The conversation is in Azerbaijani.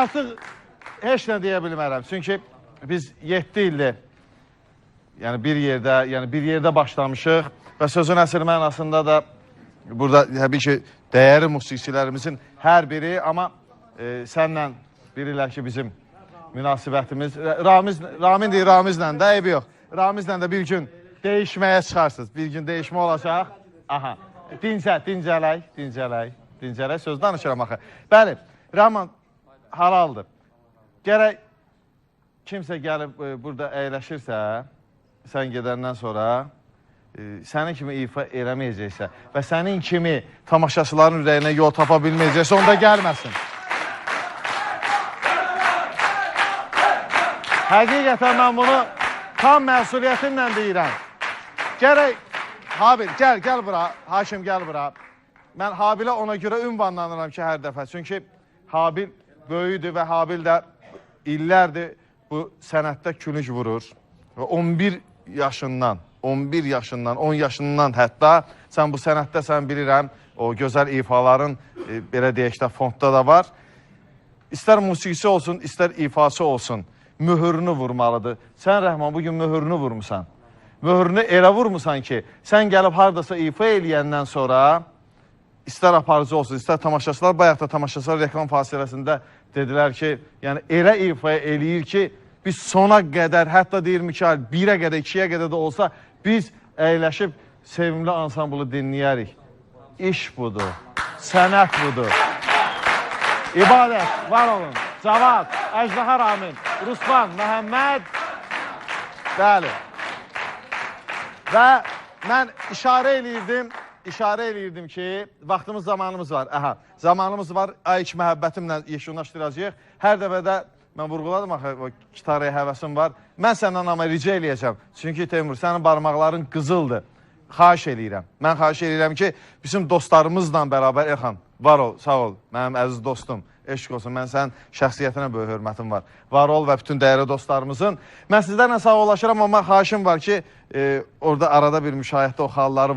Artıq heç nə deyə bilmərəm. Çünki biz 7 ildir yəni bir yerdə, yəni bir yerdə başlamışıq və sözün əsl mənasında da burada təbii ki, dəyərli musiqiçilərimizin hər biri, amma e, sənlə bilirlər ki, bizim münasibətimiz Ramiz Ramin deyir Ramizlə də eybi yox. Ramizlə də bir gün dəyişməyə çıxarsınız. Bir gün dəyişmə olacaq. Aha. Dincə, dincələk, dincələk, dincələk söz danışıram axı. Bəli, Rahman halaldır. Gərək kimsə gəlib e, burada əyləşirsə, sən gedəndən sonra e, sənin kimi ifa eləməyəcəksə və sənin kimi tamaşaçıların ürəyinə yol tapa bilməyəcəksə, onda gəlməsin. Həqiqətən mən bunu tam məsuliyyətimlə deyirəm. Gərək Habil, gəl, gəl bura. Hakim, gəl bura. Mən Habilə ona görə ünvanlanıram ki, hər dəfə. Çünki Habil böyüdür və Habil də illərdir bu sənətdə külünc vurur. Və 11 yaşından, 11 yaşından, 10 yaşından hətta sən bu sənətdə sən bilirəm, o gözəl ifaların e, belə deyək də fondda da var. İstər musiqisi olsun, istər ifası olsun, möhürünü vurmalıdır. Sən Rəhman bugün möhürünü vurmusan. Möhürünü elə vurmusan ki, sən gəlib hardasa ifa eləyəndən sonra istər aparıcı olsun, istər tamaşaçılar, bayaq da tamaşaçılar reklam fasiləsində dedilər ki, yəni elə ifa eləyir ki, biz sona qədər, hətta deyir Mikail, birə qədər, ikiyə qədər də olsa, biz əyləşib sevimli ansamblı dinləyərik. İş budur, sənət budur. İbadət, var olun. Cavad, Əjdaha Ramin, Ruslan, Məhəmməd. Bəli. Və mən işarə eləyirdim, işarə eləyirdim ki, vaxtımız, zamanımız var. Aha, zamanımız var. Ay iki məhəbbətimlə yekunlaşdıracağıq. Hər dəfə də mən vurğuladım axı o gitaraya həvəsim var. Mən səndən amma rica eləyəcəm. Çünki Teymur, sənin barmaqların qızıldır. Xahiş eləyirəm. Mən xahiş eləyirəm ki, bizim dostlarımızla bərabər Elxan, var ol, sağ ol, mənim əziz dostum. Eşq olsun, mən sənin şəxsiyyətinə böyük hörmətim var. Var ol və bütün dəyərli dostlarımızın. Mən sizlərlə sağollaşıram, amma xahişim var ki, e, orada arada bir müşahidə o xalları